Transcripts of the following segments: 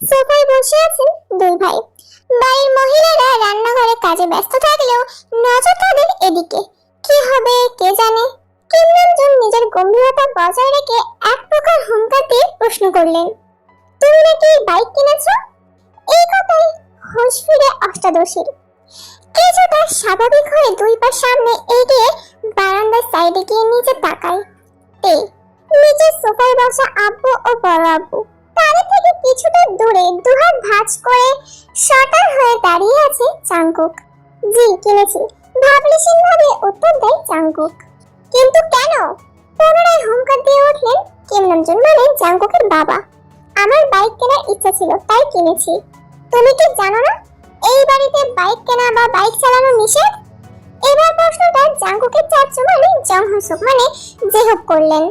সোফায় বসে আছেন দুই ভাই। মহিলারা রান্নাঘরে কাজে ব্যস্ত থাকলেও নজর এদিকে। কি কে জানে? কিমনজন নিজের গম্ভীরতা বজায় রেখে এক প্রকার হুঙ্কার প্রশ্ন করলেন। তুমি নাকি বাইক কিনেছ? এই কথাই হোশ ফিরে অষ্টাদশীর। কিছুটা স্বাভাবিক হয়ে দুই পা সামনে এগিয়ে বারান্দার সাইডে গিয়ে নিচে তাকায়। তে নিচের সোফায় বসা আব্বু ও বড় আব্বু। তাদের থেকে কিছুটা দূরে দুহাত ভাঁজ করে শটার হয়ে দাঁড়িয়ে আছে চাঙ্কুক। জি, কিনেছি। ভাবলেশীন ভাবে উত্তর দেয় চাঙ্কুক। কিন্তু কেন? পুনরায় হুঙ্কার দিয়ে উঠলেন কিমনজন মানে চাঙ্কুকের বাবা। আমার বাইক কেনার ইচ্ছা ছিল, তাই কিনেছি। তুমি কি জানো না? এই বাড়িতে বাইক কেনা বা বাইক চালানো নিষেধ? এবার প্রশ্নটা জাঙ্কুকের চাচ্চু মানে জংহসুক মানে জেহব করলেন।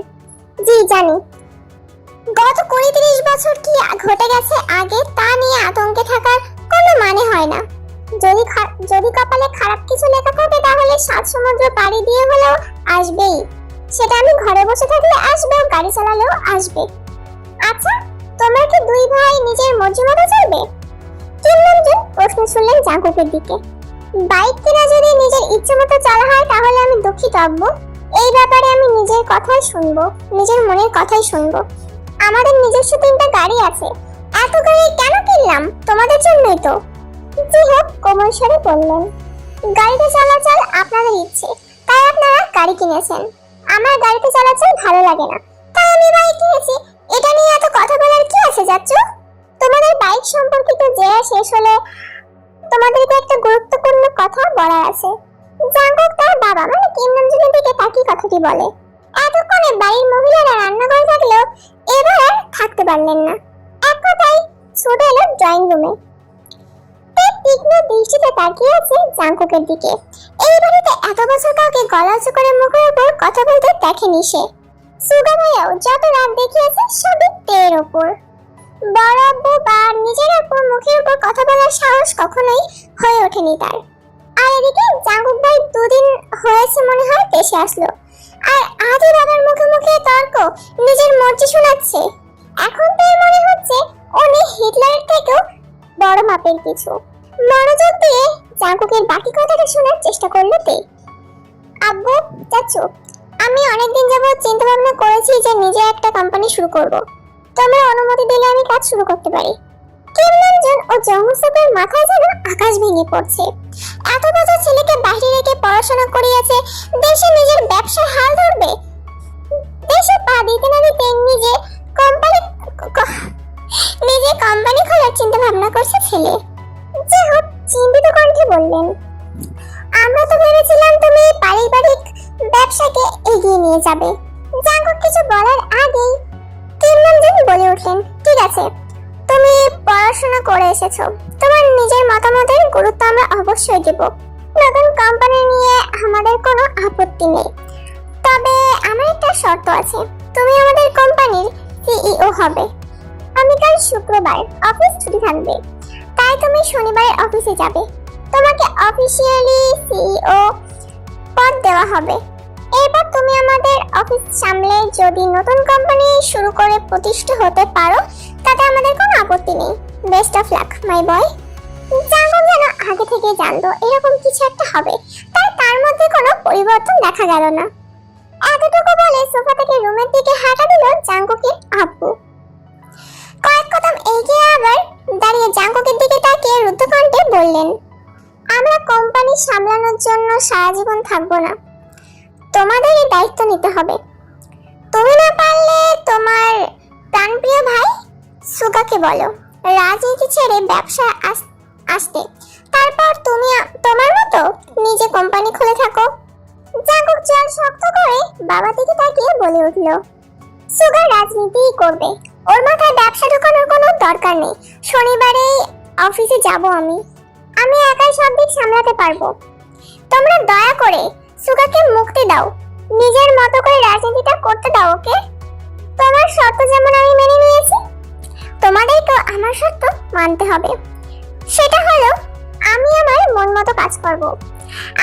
জি, জানি। গত কুড়ি তিরিশ বছর কি ঘটে গেছে আগে, তা নিয়ে আতঙ্কে থাকার কোনো মানে হয় না। যদি যদি কপালে খারাপ কিছু লেখা থাকে, তাহলে সাত সমুদ্র পাড়ি দিয়ে হলেও আসবেই। সেটা আমি ঘরে বসে থাকলে আসবে, গাড়ি চালালেও আসবে। আচ্ছা তোমরা কি দুই ভাই নিজের মর্জি মতো চলবে প্রশ্ন শুনলেন জাঙ্কুকের দিকে। বাইক কেনা যদি নিজের ইচ্ছে মতো চলা হয়, তাহলে আমি দুঃখিত, আব্বু। এই ব্যাপারে আমি নিজের কথাই শুনব, নিজের মনের কথাই শুনব। আমাদের নিজস্ব তিনটা গাড়ি আছে। এত গাড়ি কেন কিনলাম? তোমাদের জন্যই তো। জি হোক, কোমল স্বরে বললেন, গাড়িতে চলাচল আপনাদের ইচ্ছে, তাই আপনারা গাড়ি কিনেছেন। আমার গাড়িতে চলাচল ভালো লাগে না। তাই আমি বাইক কিনেছি এটা নিয়ে এত কথা বলার কি আছে যাচ্ছ? তোমাদের বাইক সম্পর্কিত জেরা শেষ হলে তোমাদেরকে একটা গুরুত্বপূর্ণ কথা বলার আছে। জাঙ্কুক তার বাবা মানে কিম নামজুনের দিকে তাকিয়ে কথাটি বলে। এতক্ষণে বাড়ির মহিলারা রান্না করে থাকলেও এবার আর থাকতে পারলেন না। এক কথায় ছুটে এলো ড্রয়িং রুমে তীক্ষ্ণ দৃষ্টিতে তাকিয়ে আছে জাঙ্কুকের দিকে। এই বাড়িতে এত বছর কাউকে গলা উঁচু করে মুখের উপর কথা বলতে দেখেনি সে। সুগা ভাইয়াও যত রাত দেখিয়েছে, সবই তের ওপর। বড় বা নিজের আব্বুর মুখের উপর কথা বলার সাহস কখনোই হয়ে ওঠেনি তার। আর এদিকে জাঙ্কুক ভাই দুদিন হয়েছে মনে হয় দেশে আসলো। আর আজও বাবার মুখে মুখে তর্ক নিজের মর্জি শোনাচ্ছে। এখন তো মনে হচ্ছে উনি হিটলারের থেকেও বড় মাপের কিছু। মনোযোগ দিয়ে জাঙ্কুকের বাকি কথাটা শোনার চেষ্টা করল তে। আব্বু চাচ্ছু আমি অনেকদিন যাবত চিন্তা ভাবনা করেছি যে নিজে একটা কোম্পানি শুরু করব। তোমরা অনুমতি দিলে আমি কাজ শুরু করতে পারি। কিমনজন ও জংসুকের মাথায় যেন আকাশ ভেঙে পড়ছে। এত বছর ছেলেকে বাইরে রেখে পড়াশোনা করিয়েছে, দেশে নিজের ব্যবসার হাল ধরবে? দেশে পা দিতে না দিতে নিজে কোম্পানি নিজে কোম্পানি খোলার চিন্তা ভাবনা করছে ছেলে। যে হোক চিন্তিত কণ্ঠে বললেন, আমরা তো ভেবেছিলাম তুমি পারিবারিক ব্যবসাকে এগিয়ে নিয়ে যাবে। জাঙ্কুক কিছু বলার আগেই কিমনজন বলে উঠলেন। ঠিক আছে, তুমি পড়াশোনা করে এসেছ। তোমার নিজের মতামতের গুরুত্ব আমরা অবশ্যই দেব। নতুন কোম্পানি নিয়ে আমাদের কোনো আপত্তি নেই। তবে আমার একটা শর্ত আছে। তুমি আমাদের কোম্পানির সিইও হবে। আমি কাল শুক্রবার অফিস ছুটি থাকবে। তাই তুমি শনিবার অফিসে যাবে। তোমাকে অফিসিয়ালি সিইও পদ দেওয়া হবে। এরপর তুমি আমাদের অফিস সামলে যদি নতুন কোম্পানি শুরু করে প্রতিষ্ঠা হতে পারো, তাতে আমাদের কোনো আপত্তি নেই। Best of luck my boy jungle যেন আগে থেকে জানতো এরকম কিছু একটা হবে। তাই তার মধ্যে কোনো পরিবর্তন দেখা গেল না। এতটুকু বলে সোফা থেকে রুমের দিকে হাঁটা দিল জাঙ্কুকের আব্বু। কয়েক কদম এগিয়ে আবার দাঁড়িয়ে জাঙ্কুকের দিকে তাকিয়ে রুদ্ধকণ্ঠে বললেন, আমরা কোম্পানি সামলানোর জন্য সারা জীবন থাকব না। তোমাদের এই দায়িত্ব নিতে হবে। তুমি না পারলে তোমার প্রাণপ্রিয় ভাই সুগাকে বলো। রাজনীতি ছেড়ে ব্যবসা আস- আসতে। তারপর তুমি তোমার মতো নিজে কোম্পানি খুলে থাকো। জাগুক জল শক্ত করে বাবা দিকে তাকিয়ে বলে উঠল সুগার রাজনীতিই করবে। ওর মাথায় ব্যবসা ঢোকানোর কোনো দরকার নেই। শনিবারে অফিসে যাব আমি। আমি একাই সব দিক সামলাতে পারব। তোমরা দয়া করে সুগাকে মুক্তি দাও। নিজের মতো করে রাজনীতিটা করতে দাও, ওকে? তোমার শর্ত যেমন আমি মেনে নিয়েছি শর্ত মানতে হবে। সেটা হলো, আমি আমার মন মতো কাজ করব।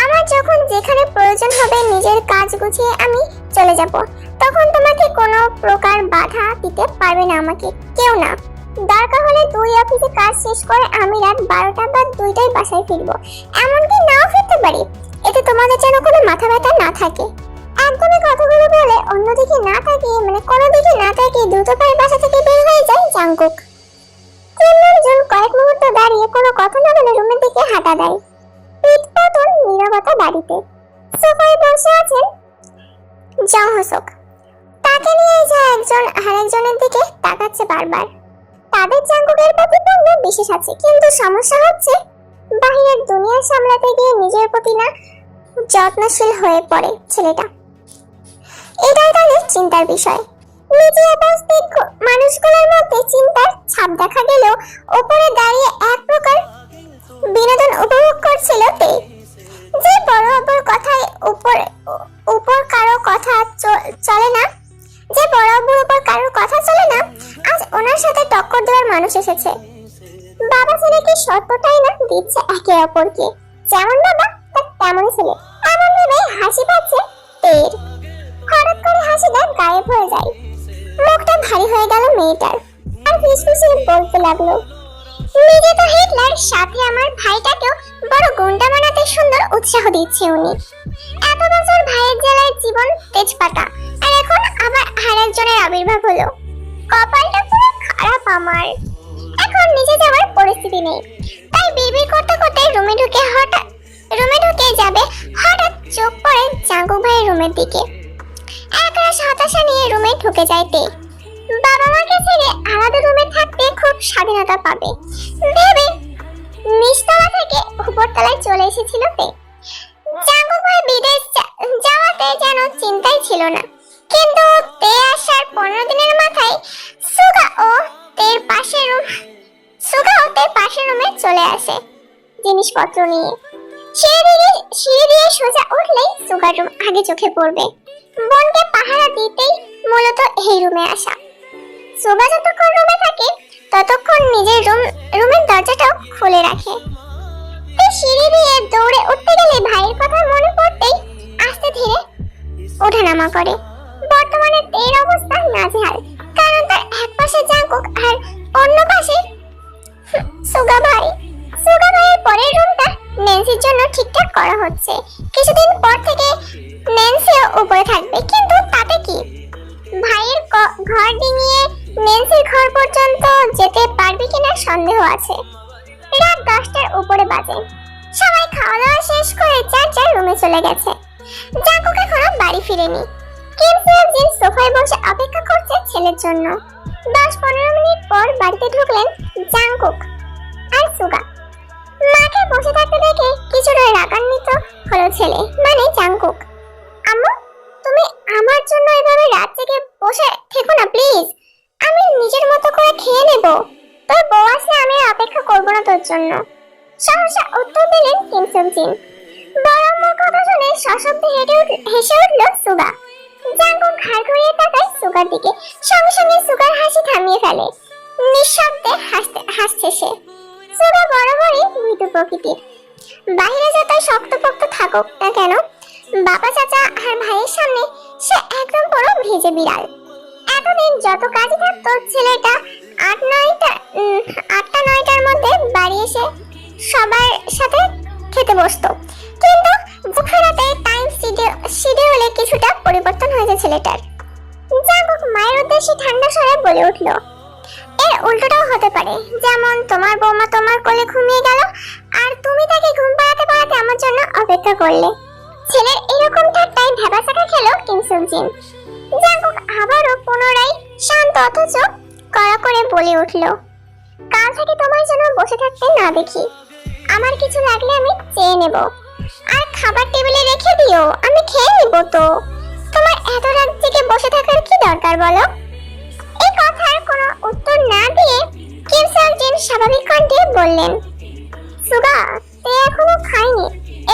আমার যখন যেখানে প্রয়োজন হবে নিজের কাজ গুছিয়ে আমি চলে যাব, তখন তোমাকে কোনো প্রকার বাধা দিতে পারবে না আমাকে, কেউ না। দরকার হলে দুই অফিসে কাজ শেষ করে আমি রাত বারোটা বা দুইটায় বাসায় ফিরবো। এমনকি নাও ফিরতে পারি। এতে তোমাদের যেন কোনো মাথা ব্যথা না থাকে। একদমই কথাগুলো বলে অন্যদিকে না তাকিয়ে মানে কোনো দিকে না তাকিয়ে দ্রুত পায়ে বাসা থেকে বের হয়ে যায় জাঙ্কুক তিনজন কয়েক মুহূর্ত দাঁড়িয়ে কোনো কথা না বলে রুমের দিকে হাঁটা দেয়। পিঠ পাতন নীরবতা বাড়িতে। সোফায় বসে আছেন জহসক। তাকে নিয়ে যা একজন আরেকজনের দিকে তাকাচ্ছে বারবার। তাদের জাঙ্কুকের প্রতি বিশেষ আছে, কিন্তু সমস্যা হচ্ছে বাহিরের দুনিয়া সামলাতে গিয়ে নিজের প্রতি না যত্নশীল হয়ে পড়ে ছেলেটা। এটাই তাদের চিন্তার বিষয়। নিচে উপস্থিত মানুষগুলোর মধ্যে চিন্তার ছাপ দেখা গেলেও ওপরে দাঁড়িয়ে এক প্রকার বিনোদন উপভোগ করছিল তে। যে বড় অপর কথায় উপর উপর কারও কথা চলে না। যে বড় অপর উপর কারোর কথা চলে না, আজ ওনার সাথে টক্কর দেওয়ার মানুষ এসেছে। বাবা ছেলেকে সত্যটাই না দিচ্ছে একে অপরকে। যেমন বাবা, তার তেমনই ছেলে। এমন ভেবে হাসি পাচ্ছে তের। হঠাৎ করে হাসিটা গায়েব হয়ে যায়। মুখটা ভারী হয়ে গেল মেয়েটার। আর ফিসফিসে বলতে লাগল, নিজে তো হিটলার, সাথে আমার ভাইটাকেও বড় গুন্ডা বানাতে সুন্দর উৎসাহ দিচ্ছে উনি। এত বছর ভাইয়ের জেলায় জীবন তেজপাতা, আর এখন আবার আরেকজনের আবির্ভাব হলো। কপালটা পুরো খারাপ আমার। এখন নিচে যাওয়ার পরিস্থিতি নেই। তাই বিড়বিড় করতে করতে রুমে ঢুকে হঠাৎ রুমে ঢুকে যাবে হঠাৎ চোখ পড়ে জাঙ্গু ভাইয়ের রুমের দিকে। একরাশ হতাশা নিয়ে রুমে ঢুকে যায় তে বাবা মাকে ছেড়ে আলাদা রুমে থাকতে খুব স্বাধীনতা পাবে। ভেবে নিচতলা থেকে উপরতলায় চলে এসেছিল তে জাঙ্গু ভাই বিদেশ যাওয়াতে যেন চিন্তাই ছিল না। কিন্তু তে আসার পনেরো দিনের মাথায় সুগা ও তের পাশের রুম পাশের রুমে চলে আসে। জিনিসপত্র নিয়ে। সিঁড়ি দিয়ে সিঁড়ি দিয়ে সোজা উঠলেই সুগার রুম আগে চোখে পড়বে। বোনকে পাহারা দিতেই মূলত এই রুমে আসা। সুগা যতক্ষণ রুমে থাকে, ততক্ষণ নিজের রুম, রুমের দরজাটাও খুলে রাখে। সিঁড়ি দিয়ে দৌড়ে উঠতে গেলে ভাইয়ের কথা মনে পড়তেই আস্তে ধীরে ওঠানামা করে। বর্তমানে এর অবস্থা নাজেহাল। কারণ তার এক পাশে জাঙ্কুক আর অন্য পাশে সুগা ভাই সুগা ভাইয়ের পরের রুমটা ন্যান্সির জন্য ঠিকঠাক করা হচ্ছে। কিছুদিন পর থেকে ন্যান্সিও উপরে থাকবে। কিন্তু তাতে কি? ভাইয়ের ঘর ডিঙিয়ে ন্যান্সির ঘর পর্যন্ত যেতে পারবে কিনা সন্দেহ আছে। রাত দশটার উপরে বাজে। সবাই খাওয়া দাওয়া শেষ করে যার যার রুমে চলে গেছে। জাঙ্কুক এখনও বাড়ি ফিরেনি। কিমসিয়াল জিন সোফায় বসে অপেক্ষা করছে ছেলের জন্য। দশ পনেরো পর বাড়িতে ঢুকলেন জাঙ্কুক আর সুগা। মাকে বসে থাকতে দেখে কিছুটা রাগান্বিত হলো ছেলে মানে জাঙ্কুক আম্মু, তুমি আমার জন্য এভাবে রাত থেকে বসে থেকো না, প্লিজ। আমি নিজের মতো করে খেয়ে নেব। তোর বউ আসলে আমি অপেক্ষা করব না তোর জন্য। সহসা উত্তর দিলেন কিমসুম জিন বড় আম্মুর কথা শুনে সশব্দে হেঁটে হেসে উঠল সুগা। জাঙ্কুক ঘাড় ঘুরিয়ে তাকায় সুগার দিকে। সঙ্গে সঙ্গে সুগার হাসি থামিয়ে ফেলে। নিঃশব্দে হাসতে হাসছে সে। সুগা বরাবরই মৃদু প্রকৃতির। বাইরে যতই শক্তপোক্ত থাকুক না কেন, বাবা চাচা আর ভাইয়ের সামনে সে একদম পুরো ভেজে বিড়াল। এতদিন যত কাজই থাকতো, ছেলেটা আট নয়টা আটটা নয়টার মধ্যে বাড়ি এসে সবার সাথে খেতে বসতো। কিন্তু ফেরাতে টাইম শিডিউলে কিছুটা পরিবর্তন হয়েছে ছেলেটার। যাক মায়ের উদ্দেশ্যে ঠান্ডা স্বরে বলে উঠল এর উল্টোটাও হতে পারে। যেমন, তোমার বৌমা তোমার কোলে ঘুমিয়ে গেল, আর তুমি তাকে ঘুম পাড়াতে পাড়াতে আমার জন্য অপেক্ষা করলে। ছেলের এরকম ঠাট্টায় ভেবাচাকা খেলো কিংসুক জিন। জাঙ্কুক আবারও পুনরায় শান্ত অথচ কড়া করে বলে উঠল, কাল থেকে তোমার জন্য বসে থাকতে না দেখি। আমার কিছু লাগলে আমি চেয়ে নেব। আর খাবার টেবিলে রেখে দিও, আমি খেয়ে নেব তো। তোমার এত রাত থেকে বসে থাকার কি দরকার বলো? এই কথার কোনো উত্তর না দিয়ে কিমসল জিন স্বাভাবিক কণ্ঠে বললেন, সুগা তে এখনও খাইনি?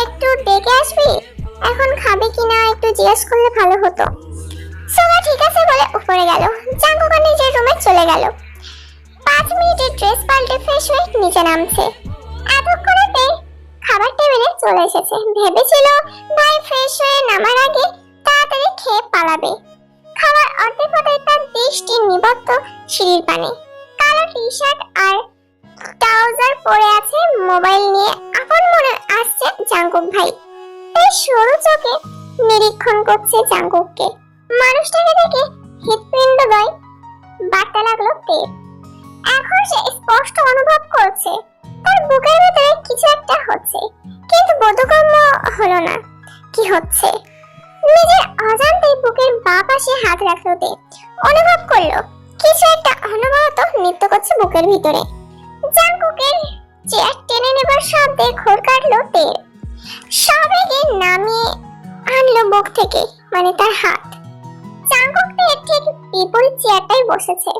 একটু ডেকে আসবি? এখন খাবে কিনা একটু জিজ্ঞেস করলে ভালো হতো। সুগা ঠিক আছে বলে উপরে গেল। জাঙ্কুকা নিজের রুমে চলে গেল। পাঁচ মিনিটের ড্রেস পাল্টে ফ্রেশ হয়ে নিচে নামছে। এতক্ষণেতে খাবার টেবিলে চলে এসেছে। ভেবেছিল, ভাই, ফ্রেশ হয়ে নামার আগে তাড়াতাড়ি খেয়ে পালাবে। খাবার অর্ধেক হতে তার দৃষ্টি নিবদ্ধ সিঁড়ির পানে। কালো টি শার্ট আর ট্রাউজার পরে আছে মোবাইল নিয়ে। আপন মনে আসছে জাঙ্কুক ভাই। তাই সরু চোখে নিরীক্ষণ করছে জাঙ্কুককে। মানুষটাকে দেখে হৃৎপিণ্ডদয় বাড়তে লাগল তেল এখন সে স্পষ্ট অনুভব করছে। তার বুকের ভেতরে কিছু একটা হচ্ছে। কিন্তু বোধগম্য হলো না। কি হচ্ছে? নিজের অজান্তেই বুকের বাঁ পাশে হাত রাখল তে। অনুভব করল, কিছু একটা অনবরত নৃত্য করছে বুকের ভিতরে। জাঙ্কুকের চেয়ার টেনে নেবার শব্দে ঘোর কাটলো তেল সবেগে নামিয়ে আনলো বুক থেকে মানে তার হাত। জাঙ্কুক তের ঠিক বিপরীত চেয়ারটাই বসেছে।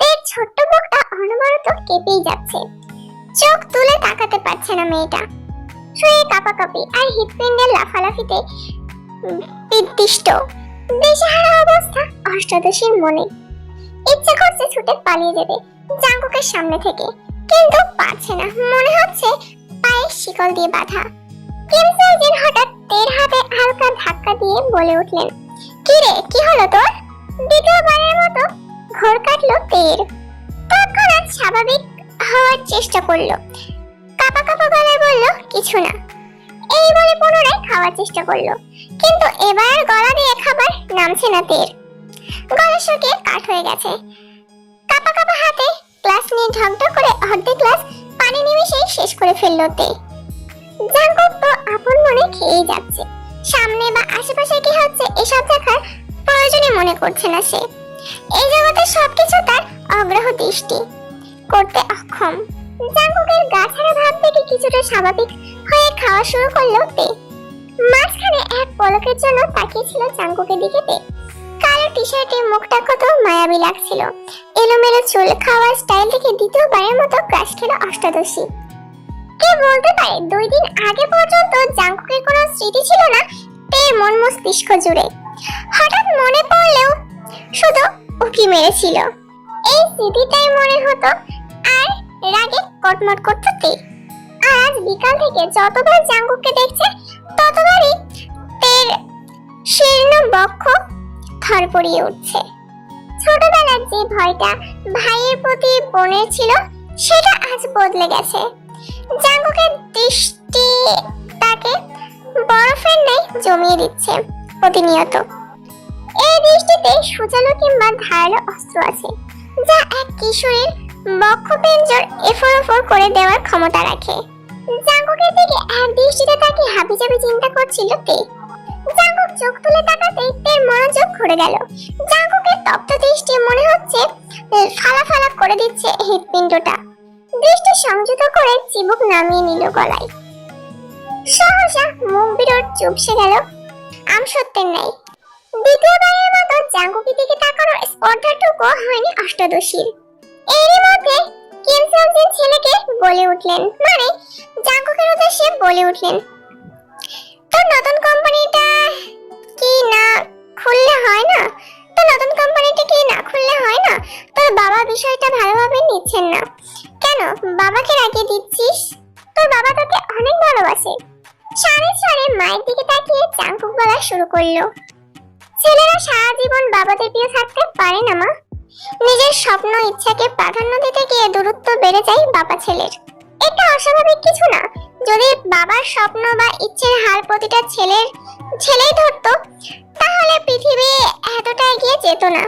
তের ছোট্ট বুকটা অনবরত কেঁপেই যাচ্ছে। চোখ তুলে তাকাতে পারছে না মেয়েটা। শুয়ে কাপাকাপি আর হৃৎপিণ্ডের লাফালাফিতে বিদ্বিষ্ট দিশেহারা অবস্থা অষ্টাদশীর মনে। ইচ্ছে করছে ছুটে পালিয়ে যেতে জাঙ্কুকের সামনে থেকে, কিন্তু পারছে না। মনে হচ্ছে পায়ে শিকল দিয়ে বাঁধা। কিম হঠাৎ তের হাতে হালকা ধাক্কা দিয়ে বলে উঠলেন কি রে কি হলো তোর? দ্বিতীয়বারের মতো ঘোর কাটলো তের। তৎক্ষণাৎ স্বাভাবিক হওয়ার চেষ্টা করল। কাপা কাপা গলায় বলল, কিছু না। এই বলে পুনরায় খাওয়ার চেষ্টা করল। কিন্তু এবার গলা দিয়ে খাবার নামছে না তের গলা শুকিয়ে কাঠ হয়ে গেছে। কাপা কাপা হাতে গ্লাস নিয়ে ঢকঢক করে অর্ধেক গ্লাস পানি নিমিশেই শেষ করে ফেলল তে। জাঙ্কুক তো আপন মনে খেয়েই যাচ্ছে। সামনে বা আশেপাশে কি হচ্ছে এসব দেখার প্রয়োজনই মনে করছে না সে। এই জগতের সবকিছু তার অগ্রহ দৃষ্টি। করতে অক্ষম। জাঙ্কুকের গা ছাড়া ভাব দেখে কিছুটা স্বাভাবিক হয়ে খাওয়া শুরু করল তে। মাঝখানে এক পলকের জন্য তাকিয়েছিল জাঙ্কুকের দিকে তে। কালো টি শার্টে মুখটা কত মায়াবী লাগছিল। এলোমেলো চুল খাওয়ার স্টাইল দেখে দ্বিতীয়বারের মতো ক্রাশ খেলো অষ্টাদশী। কে বলতে পারে, দুই দিন আগে পর্যন্ত জাঙ্কুকের কোনো স্মৃতি ছিল না তের মন মস্তিষ্ক জুড়ে। হঠাৎ মনে পড়লেও শুধু উকি মেরেছিল। এই স্মৃতিটাই মনে হতো আর রাগে কটমট করতো আজ বিকাল থেকে যতবার জাঙ্কুককে দেখছে, ততবারই তের শীর্ণ বক্ষ থর পড়িয়ে উঠছে। ছোটবেলার যে ভয়টা ভাইয়ের প্রতি বোনের ছিল, সেটা আজ বদলে গেছে। জাঙ্কুকের দৃষ্টি তাকে বরফের ন্যায় জমিয়ে দিচ্ছে প্রতিনিয়ত। এই দৃষ্টিতে সুচালো কিংবা ধারালো অস্ত্র আছে, যা এক কিশোরীর বক্ষপেঞ্জর এফোর ওফর করে দেওয়ার ক্ষমতা রাখে। জাঙ্কুকের দিকে এক দৃষ্টিতে তাকে হাবিজাবি চিন্তা করছিল তে। জাঙ্কুক চোখ তুলে তাকাতেই তের মনোযোগ ঘুরে গেল। জাঙ্কুকের তপ্ত দৃষ্টি মনে হচ্ছে ফালা ফালা করে দিচ্ছে হৃৎপিণ্ডটা। দৃষ্টি সংযত করে চিবুক নামিয়ে নিল গলায়। সহসা মুখ বিরোধ চুপসে গেল। আম সত্যের নাই দ্বিতীয়বারের মতো জাঙ্কুকের দিকে তাকানোর স্পর্ধাটুকু হয়নি অষ্টাদশীর। এরই মধ্যে ছেলেকে বলে উঠলেন। মানে জাঙ্কুকের উদ্দেশ্যে বলে উঠলেন তোর নতুন কোম্পানিটা কি না খুললে হয় না? নতুন কোম্পানিটা কি না খুললে হয় না? তোর বাবা বিষয়টা ভালোভাবে নিচ্ছেন না। কেন? বাবাকে রাখিয়ে দিচ্ছিস? তোর বাবা তোকে অনেক ভালোবাসে। সারে সারে মায়ের দিকে তাকিয়ে চাঙ্কুক বলা শুরু করল, ছেলেরা সারা জীবন বাবাদের প্রিয় থাকতে পারে না মা। স্বপ্ন ইচ্ছাকে প্রাধান্য দিতে গিয়ে দূরত্ব বেড়ে যায় বাবা ছেলের। এটা অস্বাভাবিক কিছু না। যদি বাবার স্বপ্ন বা ইচ্ছের হার প্রতিটা ছেলের, ছেলেই ধরতো, তাহলে পৃথিবী এতটা এগিয়ে যেত না।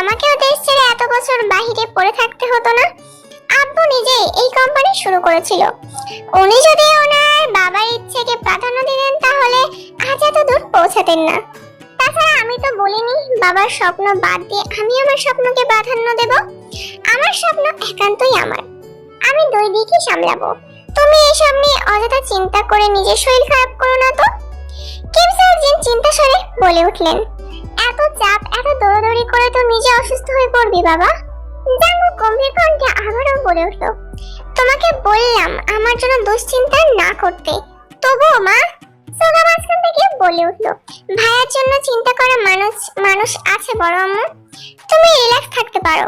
আমাকেও দেশ ছেড়ে এত বছর বাহিরে পড়ে থাকতে হতো না। আব্বু নিজেই এই কোম্পানি শুরু করেছিল। উনি যদি ওনার বাবার ইচ্ছেকে প্রাধান্য দিতেন, তাহলে আজ এত দূর পৌঁছাতেন না। তাছাড়া আমি তো বলিনি, বাবার স্বপ্ন বাদ দিয়ে আমি আমার স্বপ্নকে প্রাধান্য দেব। আমার স্বপ্ন একান্তই আমার। আমি দুই দিকই সামলাবো। তুমি এসব নিয়ে অযথা চিন্তা করে নিজের শরীর খারাপ করো না তো। কিম সার্জিন চিন্তা স্বরে বলে উঠলেন, এত চাপ, এত দৌড়াদৌড়ি করে তো নিজে অসুস্থ হয়ে পড়বি বাবা। জাঙ্গু গম্ভীর কণ্ঠে আবারও বলে উঠল, তোমাকে বললাম আমার জন্য দুশ্চিন্তা না করতে। তবুও মা সোগা মাঝখান থেকে বলে উঠল, ভাইয়ের জন্য চিন্তা করা মানুষ মানুষ আছে বড় আম্মু। তুমি রিল্যাক্স থাকতে পারো।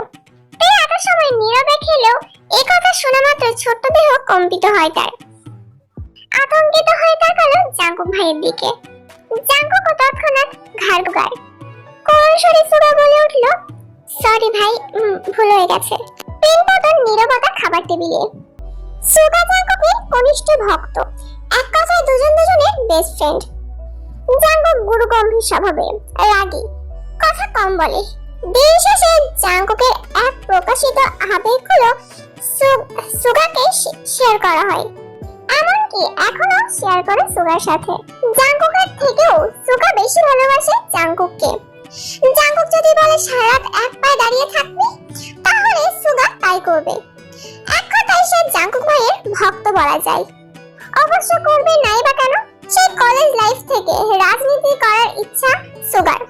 তুই এত সময় নীরবে খেলেও এ কথা শোনা মাত্র ছোট্ট দেহ কম্পিত হয় তার। আতঙ্কিত হয়ে তাকালো জাঙ্কুক ভাইয়ের দিকে। জাঙ্কুক তৎক্ষণাৎ ঘাড় গায় কোন শরীর সুগা বলে উঠল সরি ভাই ভুল হয়ে গেছে। তিন পতন নীরবতা খাবার টেবিলে। সুগা জাঙ্কুকের কনিষ্ঠ ভক্ত। এক কথায় দুজন দুজনের বেস্ট ফ্রেন্ড জাঙ্কুক গুরু গম্ভীর স্বভাবে রাগী। কথা কম বলে। দিন শেষে জাঙ্কুকের এক প্রকাশিত আবেগগুলো সু- সুগাকে শেয়ার করা হয়। এমনকি এখনও শেয়ার করে সুগার সাথে। জাঙ্কুকের থেকেও সুগা বেশি ভালোবাসে জাঙ্কুককে জাঙ্কুক যদি বলে সারাত এক পায়ে দাঁড়িয়ে থাকবি? তাহলে সুগা তাই করবে। এক কথায় সে জাঙ্কুক ভাইয়ের ভক্ত বলা যায়। অবশ্য করবে নাই বা কেন? সেই কলেজ লাইফ থেকে রাজনীতি করার ইচ্ছা সুগার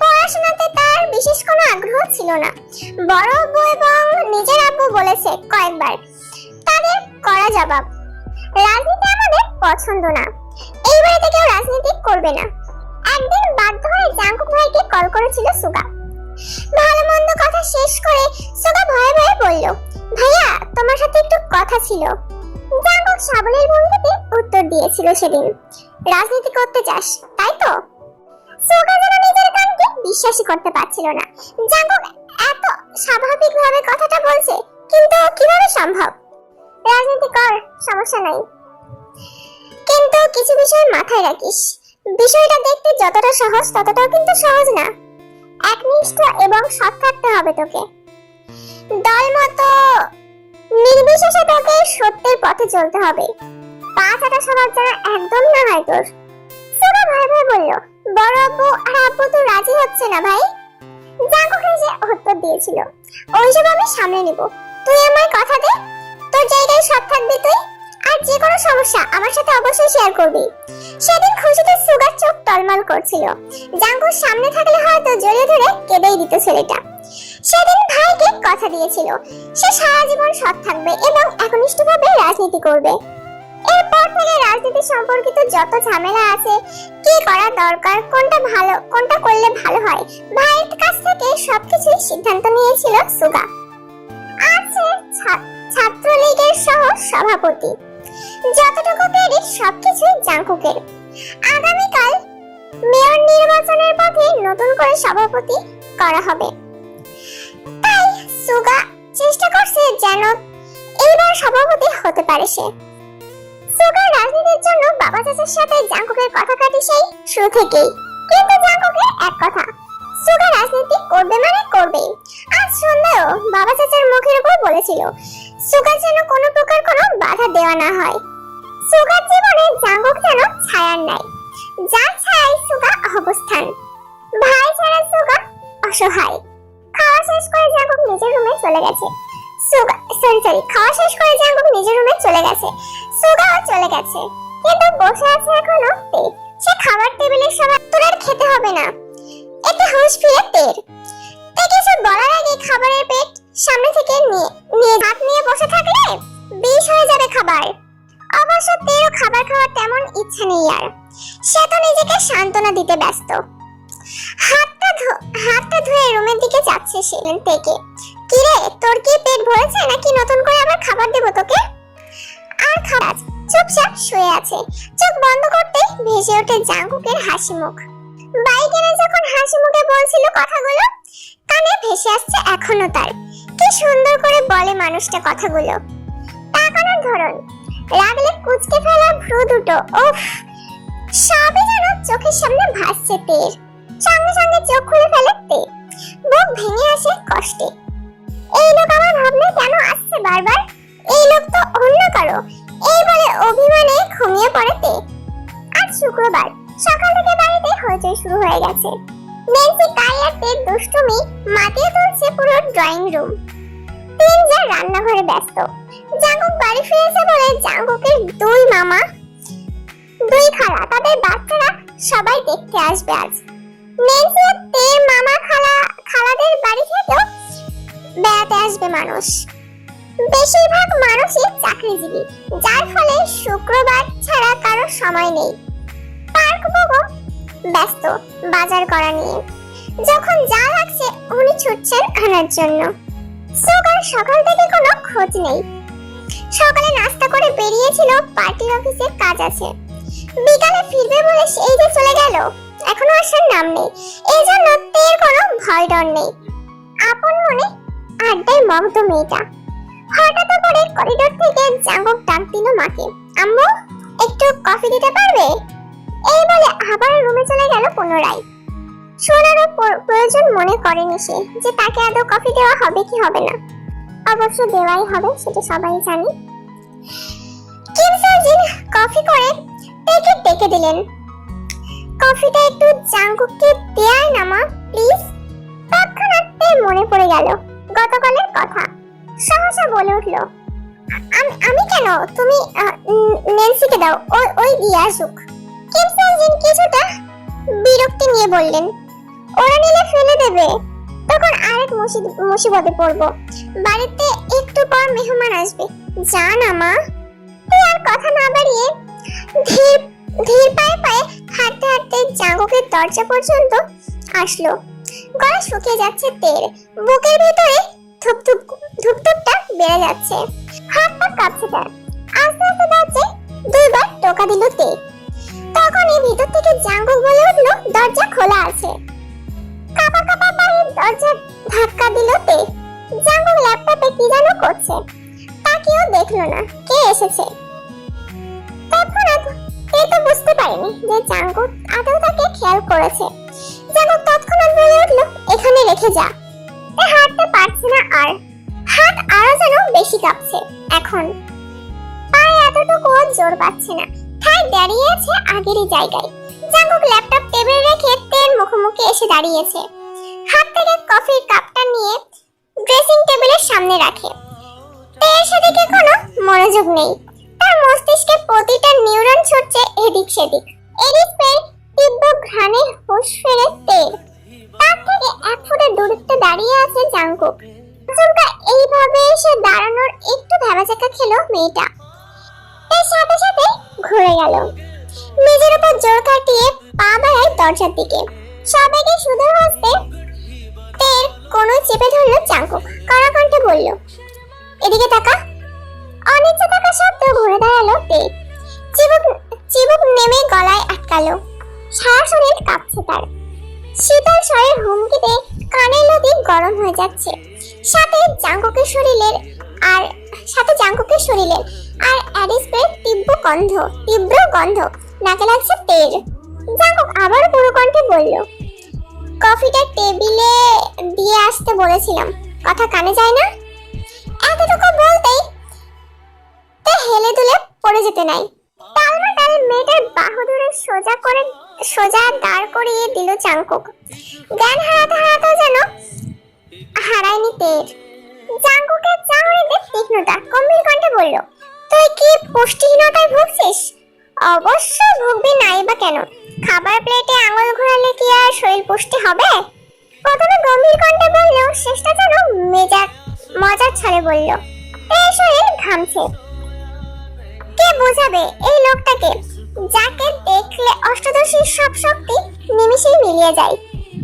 পড়াশোনাতে তার বিশেষ কোনো আগ্রহ ছিল না। বড় আব্বু এবং নিজের আব্বু বলেছে কয়েকবার, তাদের করা জবাব। রাজনীতি আমাদের পছন্দ না। এই বাড়িতে কেউ রাজনীতি করবে না। একদিন বাধ্য হয়ে জাঙ্কুক ভাইকে কল করেছিল সুগা ভালো মন্দ কথা শেষ করে সুগা ভয়ে ভয়ে বলল, ভাইয়া, তোমার সাথে একটু কথা ছিল। জাঙ্কুক সাবলের ভঙ্গিতে উত্তর দিয়েছিল সেদিন। রাজনীতি করতে চাস, তাই তো? সুগা যেন নিজের কানকে বিশ্বাসই করতে পারছিল না। জাঙ্কুক এত স্বাভাবিকভাবে কথাটা বলছে, কিন্তু কীভাবে সম্ভব? রাজনীতি কর, সমস্যা নাই। কিন্তু কিছু বিষয় মাথায় রাখিস। বিষয়টা দেখতে যতটা সহজ, ততটাও কিন্তু সহজ না। একনিষ্ঠ এবং সৎ থাকতে হবে তোকে। দল মতো নির্বিশেষে তোকে সত্যের পথে চলতে হবে। একদম না হয় তোর। ভয় ভয় বলল, বড় আব্বু আর আব্বু তো রাজি হচ্ছে না ভাই। হেসে উত্তর দিয়েছিল, ওইসব আমি সামলে নিব। তুই আমায় কথা দে। তোর জায়গায় সৎ থাকবি তুই আর যে কোনো সমস্যা আমার সাথে অবশ্যই শেয়ার করবি। সেদিন খুশিতে সুগার চোখ টলমল করছিল। জাঙ্কুর সামনে থাকলে হয়তো জড়িয়ে ধরে কেঁদেই দিত ছেলেটা। সেদিন ভাইকে কথা দিয়েছিল। সে সারা জীবন সৎ থাকবে এবং একনিষ্ঠভাবে রাজনীতি করবে। এরপর থেকে রাজনীতি সম্পর্কিত যত ঝামেলা আছে, কি করা দরকার, কোনটা ভালো, কোনটা করলে ভালো হয়, ভাইয়ের কাছ থেকে সবকিছুই সিদ্ধান্ত নিয়েছিল সুগা। আছে ছা- ছাত্রলীগের সহ সভাপতি। যতটুকু ক্রেডিট সবকিছুই জাঙ্কুকের। আগামীকাল মেয়র নির্বাচনের পথে নতুন করে সভাপতি করা হবে। সুগা চেষ্টা করছে যেন এইবার সভাপতি হতে পারে সে। সুগার রাজনীতির জন্য বাবা চাচার সাথে জাঙ্কুকের কথা কাটি সেই শুরু থেকেই। কিন্তু জাঙ্কুকের এক কথা, সুগা রাজনীতি করবে মানে করবে আজ সন্ধ্যায়ও বাবা চাচার মুখের উপর বলেছিল সুগার যেন কোনো প্রকার কোনো বাধা দেওয়া না হয়। সুগার জীবনে জাঙ্কুক যেন ছায়ার নাই। যার ছায় সুগা অবস্থান। ভাই ছাড়া সুগা অসহায়। শেষ করে জাঙ্কুক নিজের রুমে চলে গেছে। সুগা সরি সরি খাওয়া শেষ করে জাঙ্কুক নিজের রুমে চলে গেছে। সুগাও চলে গেছে। কিন্তু বসে আছে এখনও তে সে খাবার টেবিলের সময় তোর খেতে হবে না। এতে হুঁশ ফিরে তের তে কিছু বলার আগে খাবারের পেট সামনে থেকে নিয়ে নিয়ে হাত নিয়ে বসে থাকলে বিষ হয়ে যাবে খাবার। অবশ্য তেরও খাবার খাওয়ার তেমন ইচ্ছা নেই আর। সে তো নিজেকে সান্ত্বনা দিতে ব্যস্ত। হাতটা হাতটা ধুয়ে রুমের দিকে যাচ্ছে সে থেকে। কিরে, তোর কি পেট ভরেছে নাকি নতুন করে আবার খাবার দেবো তোকে? আর খাবার চুপচাপ শুয়ে আছে। চোখ বন্ধ করতে ভেসে ওঠে জাঙ্কুকের হাসি মুখ। বাইকেনে যখন হাসি মুখে বলছিল কথাগুলো, কানে ভেসে আসছে এখনও তার। কি সুন্দর করে বলে মানুষটা কথাগুলো। তাকানোর ধরন। রাগলে কুচকে ফেলা ভ্রু দুটো, উফ! সবই যেন চোখের সামনে ভাসছে সঙ্গে চোখ খুলে বুক ভেঙে আসে কষ্টে। এই লোক আমার ভাবনায় কেন আসছে বারবার? এই লোক তো অন্য কারও। এই বলে অভিমানে ঘুমিয়ে আজ শুক্রবার, সকাল থেকে বাড়িতে হইচই শুরু হয়ে গেছে। নেন্সি কাই আর তের দুষ্টুমি মাতিয়ে তুলছে পুরো ড্রয়িং রুম। রান্নাঘরে ব্যস্ত। জাঙ্কুক বাড়ি ফিরেছে বলে জাঙ্কুকের দুই মামা, দুই খালা, তাদের বাচ্চারা সবাই দেখতে আসবে আজ। তের মামা খালা, খালাদের বাড়ি থেকেও বেড়াতে আসবে মানুষ। বেশিরভাগ মানুষই চাকরিজীবী, যার ফলে শুক্রবার ছাড়া কারও সময় নেই। পার্ক বগো ব্যস্ত, বাজার করা নিয়ে। যখন যা লাগছে উনি ছুটছেন আনার জন্য। সোকার সকাল থেকে কোনো খোঁজ নেই। সকালে নাস্তা করে বেরিয়েছিল পার্টির অফিসে কাজ আছে। বিকালে ফিরবে বলে সেই যে চলে গেল। এখনও আসার নাম নেই। এই জন্য তের কোনো ভয় ডর নেই। আপন মনে আড্ডায় মগ্ন মেয়েটা। হঠাৎ করে করিডোর থেকে জাঙ্গক ডাক দিল মাকে। আম্মু, একটু কফি দিতে পারবে? এই বলে আবার রুমে চলে গেল পুনরায়। সোনারও প্রয়োজন মনে করেনি সে যে তাকে আদৌ কফি দেওয়া হবে কি হবে না। অবশ্য দেওয়াই হবে, সেটা সবাই জানি। কিম সার্জিন কফি করে তেকে ডেকে দিলেন। কফিটা একটু জাঙ্গুককে দেয় না, মা, প্লিজ। তৎক্ষণাৎ মনে পড়ে গেল গতকালের কথা। সহসা বলে উঠল "আ- আমি আমি কেন? তুমি ন্যান্সিকে দাও ওই ওই দিয়ে আসুক। কিমসাঞ্জিন কিছুটা বিরক্তি নিয়ে বললেন, ওরা নিলে ফেলে দেবে। তখন আরেক মুসি- মুসিবতে পড়ব। বাড়িতে একটু পর মেহমান আসবে। যা না, মা। তুই আর কথা না বাড়িয়ে ধীর ধীর পায়ে পায়ে হাঁটতে হাঁটতে জাগকের দরজা পর্যন্ত আসলো। গলা শুকিয়ে যাচ্ছে তেল। বুকের ভেতরে ধুপধুপ ধুপধুপটা বেড়ে যাচ্ছে। হাত পা কাঁপছে তার। আস্তে আস্তে দরজে দুইবার টোকা দিল তে তখনই ভিতর থেকে জাঙ্গক বলে উঠল, দরজা খোলা আছে। কাপা কাপা পায়ে দরজা ধাক্কা দিল তে জাঙ্গক ল্যাপটপে কি যেন করছে, তাকেও দেখল না। কে এসেছে? তৎক্ষণাৎ তে তো বুঝতে পারেনি যে আদৌ তাকে খেয়াল করেছে। তৎক্ষণাৎ বলে উঠল, এখানে রেখে যা। তে হাঁটতে পারছে না আর। হাত আরও যেন বেশি কাঁপছে। এখন পায়ে এতটুকু জোর পাচ্ছে না। ঠায় দাঁড়িয়ে আছে আগেরই জায়গায়। জাঙ্গক ল্যাপটপ টেবিল রেখে তের মুখোমুখি এসে দাঁড়িয়েছে। হাত থেকে কফির কাপটা নিয়ে ড্রেসিং টেবিলের সামনে রাখে। তের সেদিকে কোনো মনোযোগ নেই। তার মস্তিষ্কে প্রতিটা নিউরন ছুটছে এদিক সেদিক। পেয়ে তীব্র ঘ্রাণে হুঁশ ফেরে তের তার থেকে এক ফুটের দূরত্বে দাঁড়িয়ে আছে জাঙ্কুক আচমকা এইভাবে এসে দাঁড়ানোর একটু ভেবাচাকা খেলো মেয়েটা। এর সাথে সাথে ঘুরে গেল। নিজের উপর জোর কাটিয়ে পা বাড়ায় দরজার দিকে। সবাইকে সুদূর হস্তে তের কোনো চেপে ধরলো চাঙ্কুক কড়াকণ্ঠে বলল, এদিকে তাকা। অনিচ্ছা থাকা সত্ত্বেও ঘুরে দাঁড়াল তে। চিবুক চিবুক নেমে গলায় আটকালো। সারা শরীর কাঁপছে তার। শীতল স্বরের হুমকিতে কানের লতি গরম হয়ে যাচ্ছে। সাথে জাঙ্কুকের শরীরের আর, সাথে জাঙ্কুকের শরীরের আর অ্যাডিসপের তীব্র গন্ধ তীব্র গন্ধ। নাকে লাগছে তেল। জাঙ্কুক আবার পুরো কণ্ঠে বলল, কফিটা টেবিলে দিয়ে আসতে বলেছিলাম। কথা কানে যায় না? এতটুকু বলতেই তে হেলে দুলে পড়ে যেতে নাই। টালমা টাল মেয়েটার বাহু ধরে সোজা করে, সোজা দাঁড় করিয়ে দিল চাঙ্কুক। জ্ঞান হারাতে হারাতে যেন হারায়নি তের জাঙ্কুকের চাহনিতে তীক্ষ্ণতা গম্ভীর কণ্ঠে বলল, তুই কি পুষ্টিহীনতায় ভুগছিস? অবশ্য ভুগবি নাই বা কেন? খাবার প্লেটে আঙুল ঘোরালে কি আর শরীর পুষ্টি হবে? প্রথমে গম্ভীর কণ্ঠে বলল শেষটা যেন মেজাজ, মজার ছলে বলল, এই শরীর ঘামছে। কে বোঝাবে এই লোকটাকে? যাকে দেখলে অষ্টদশীর সব শক্তি নিমিষেই মিলিয়ে যায়,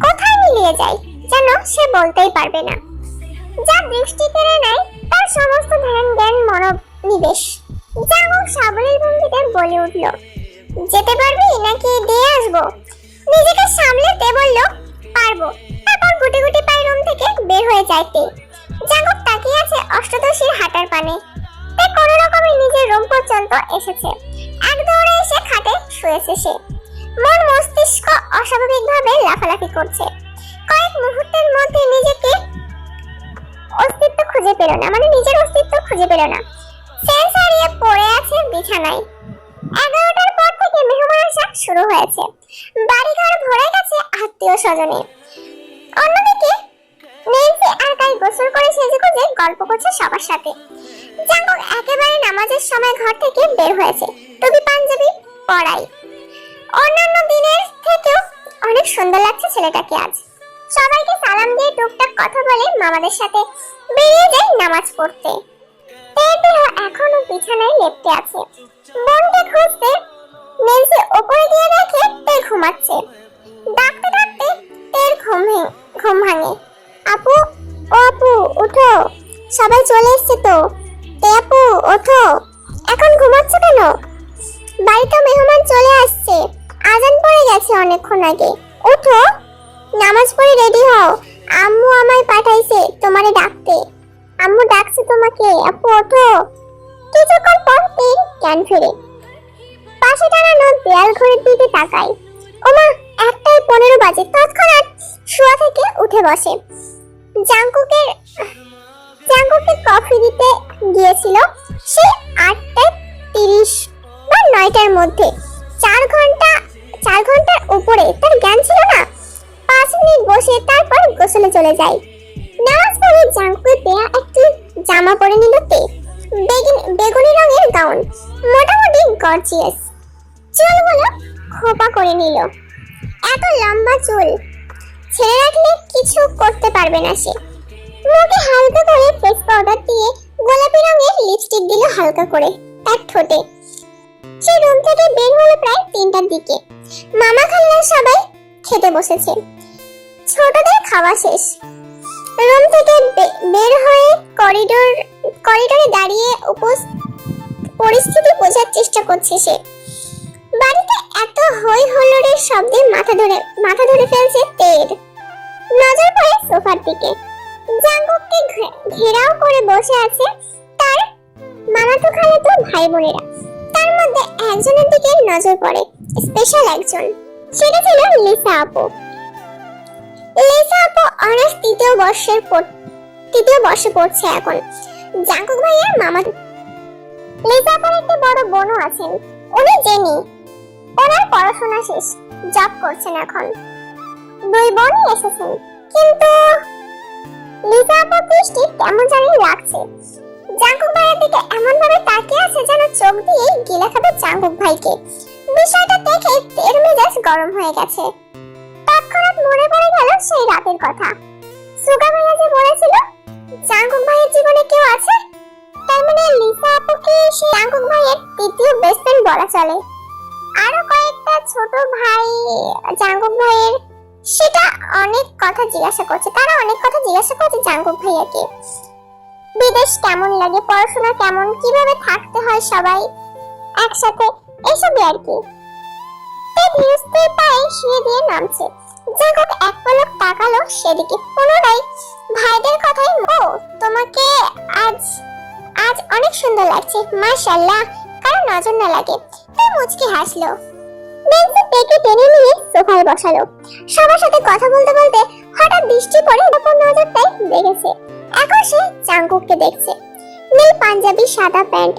কোথায় মিলিয়ে যায়, যেন সে বলতেই পারবে না। যা দৃষ্টি কেড়ে নেয়, তার সমস্ত ধ্যান জ্ঞান মনোনিবেশ যেমন সাবলীল ভঙ্গিতে বলে উঠল, যেতে পারবি নাকি দিয়ে আসব? নিজেকে সামলেতে বলল, পারব। তারপর গুটি গুটি পায়ে রুম থেকে বের হয়ে যায় তে। জাগক তাকিয়ে আছে অষ্টদশীর হাঁটার পানে। তে কোনো রকমে নিজের রুম পর্যন্ত এসেছে। এক দৌড়ে এসে খাটে শুয়েছে সে। মন মস্তিষ্ক অস্বাভাবিকভাবে লাফালাফি করছে। কয়েক মুহূর্তের মধ্যে নিজেকে অস্তিত্ব খুঁজে পেল না মানে নিজের অস্তিত্ব খুঁজে পেল না। সেন্স হারিয়ে পড়ে আছে বিছানায়। এগারোটার পর থেকে মেহমান আসা শুরু হয়েছে। বাড়িঘর ভরে গেছে আত্মীয় স্বজনে। অন্যদিকে নেন্সি আর কাই গোসল করে সেজে গুজে গল্প করছে সবার সাথে। জাঙ্গক একেবারে নামাজের সময় ঘর থেকে বের হয়েছে। টুপি, পাঞ্জাবি, পরাই। অন্যান্য দিনের থেকেও অনেক সুন্দর লাগছে ছেলেটাকে আজ। সবাইকে সালাম দিয়ে টুকটাক কথা বলে মামাদের সাথে বেরিয়ে যায় নামাজ পড়তে। তের দেহ এখনও বিছানায় লেপটে আছে। বোনকে খুঁজতে নেন্সি ওপরে দিয়ে রেখে তে ঘুমাচ্ছে। ডাকতে ডাকতে তের ঘুম ঘুম ভাঙে। আপু, ও আপু উঠো সবাই চলে এসছে তো। তে আপু, ওঠো। এখন ঘুমাচ্ছ কেন? বাড়িতে মেহমান চলে আসছে। আজান পড়ে গেছে অনেকক্ষণ আগে। ওঠো। নামাজ পড়ে রেডি হও। আম্মু আমায় পাঠাইছে তোমারে ডাকতে। আম্মু ডাকছে তোমাকে। আপু, ওঠো। কিছুক্ষণ পর তের জ্ঞান ফেরে। পাশে টানানো দেয়াল ঘড়ির দিকে তাকায়। ওমা একটাই পনেরো বাজে। তৎক্ষণাৎ শোয়া থেকে উঠে বসে। জাঙ্কুকে জাঙ্কুকে কফি দিতে গিয়েছিল সে আটটায় তিরিশ বা নয়টার মধ্যে। চার ঘণ্টা, চার ঘণ্টার উপরে তার জ্ঞান ছিল না। পাঁচ মিনিট বসে তারপর গোসলে চলে যায়। নামাজ পড়ে জাঙ্কুকে দেয়া একটি জামা পরে নিল তে। বেগুনি রঙের গাউন। মোটামুটি গর্জিয়াস চুলগুলো খোপা করে নিল। এত লম্বা চুল, ছেড়ে রাখলে কিছু করতে পারবে না সে। মুখে হালকা করে ফেস পাউডার দিয়ে গোলাপি রঙের লিপস্টিক দিল হালকা করে তার ঠোঁটে। সে রুম থেকে বের হলো প্রায় তিনটার দিকে। মামা খাল্লা সবাই খেতে বসেছে। ছোটদের খাওয়া শেষ। রুম থেকে বের হয়ে করিডোর করিডোরে দাঁড়িয়ে উপস- পরিস্থিতি বোঝার চেষ্টা করছে সে। বাড়িতে এত হই হল্লোড়ের শব্দে মাথা ধরে মাথা ধরে ফেলছে তের। নজর পড়ে সোফার দিকে। জাঙ্গুককে ঘেরাও করে বসে আছে তার মামাতো খালাতো ভাই বোনেরা তার মধ্যে একজনের দিকে নজর পড়ে স্পেশাল একজন। সেটা ছিল লিসা আপু। লিসা আপু অনার্স তৃতীয় বর্ষের তৃতীয় বর্ষে পড়ছে এখন। জাঙ্কুক ভাইয়ের মামা, লিসা আপুর একটা বড় বোনও আছেন। উনি জেনি। ওনার পড়াশোনা শেষ জব করছেন এখন। দুই বোনই এসেছেন, কিন্তু আপু দৃষ্টি কেমন জানি লাগছে। জাঙ্কুক ভাইয়ের দিকে এমন ভাবে তাকিয়ে আছে যেন চোখ দিয়ে গিলে খাবে জাঙ্কুক ভাইকে। বিষয়টা দেখে তের মেজাজ গরম হয়ে গেছে। তৎক্ষণাৎ মনে পড়ে গেল সেই রাতের কথা। সুগা ভাইয়া যে বলেছিল, জাঙ্কুক ভাইয়ের জীবনে কেউ আছে? তার মানে লিসা আপুকে সে জাঙ্কুক ভাইয়ের তৃতীয় বেস্ট ফ্রেন্ড বলা চলে। ছোট ভাই জাঙ্কুক ভাইয়ের, সেটা অনেক কথা জিজ্ঞাসা করছে। তারা অনেক কথা জিজ্ঞাসা করছে জাঙ্কুক ভাইয়াকে। বিদেশ কেমন লাগে? পড়াশোনা কেমন? কীভাবে থাকতে হয় সবাই একসাথে? এসবই আর কি। পায়ে শুয়ে দিয়ে নামছে। এক পলক তাকালো সেদিকে। পুনরায় ভাইদের কথাই ও, তোমাকে আজ আজ অনেক সুন্দর লাগছে। মাশাআল্লাহ, কারও নজর না লাগে। তাই মুচকি হাসলো। বেঞ্চে পেকে টেনে নিয়ে সোফায় বসালো। সবার সাথে কথা বলতে বলতে হঠাৎ দৃষ্টি পড়ে ওপর নজরটাই দেখেছে এখন সে চাঙ্কুককে দেখছে। নীল পাঞ্জাবি, সাদা প্যান্ট,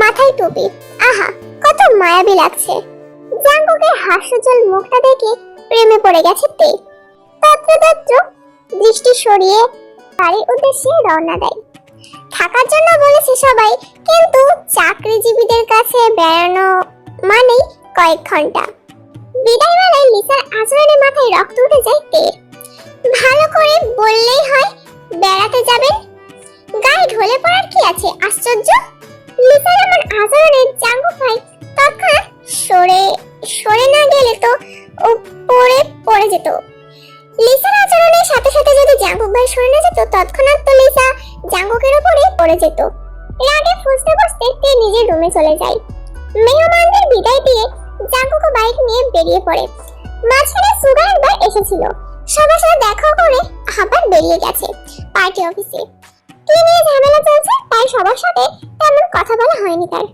মাথায় টুপি। আহা, কত মায়াবী লাগছে। জাঙ্কুকের হাস্যজল মুখটা দেখে প্রেমে পড়ে গেছে তে। তত্রতত্র দৃষ্টি সরিয়ে বাড়ির উদ্দেশ্যে রওনা দেয়। থাকার জন্য বলেছে সবাই, কিন্তু চাকরিজীবীদের কাছে বেড়ানো মানেই কয়েক ঘণ্টা। বিদায় বেলায় লিসার আচরণে মাথায় রক্ত উঠে যায় তের ভালো করে বললেই হয়, বেড়াতে যাবেন? গায়ে ঢলে পড়ার কি আছে, আশ্চর্য? লিসার এমন আচরণে জাঙ্গু ভাই তৎক্ষণাৎ সরে সরে না গেলে তো ও পড়ে পড়ে যেত। লিসার আচরণের সাথে সাথে যদি জাঙ্গুক ভাই সরে না যেত, তৎক্ষণাৎ তো লিসা জাঙ্গুকের উপরে পড়ে যেত। রাগে ফুসতে ফুসতে তে নিজের রুমে চলে যায়। মেহমানদের বিদায় দিয়ে জাঙ্কুকো বাইক নিয়ে বেরিয়ে পড়ে। মাঝখানে সুগার একবার এসেছিল। সবার সাথে দেখা করে আবার বেরিয়ে গেছে পার্টি অফিসে। কি নিয়ে ঝামেলা চলছে তাই সবার সাথে তেমন কথা বলা হয়নি তার।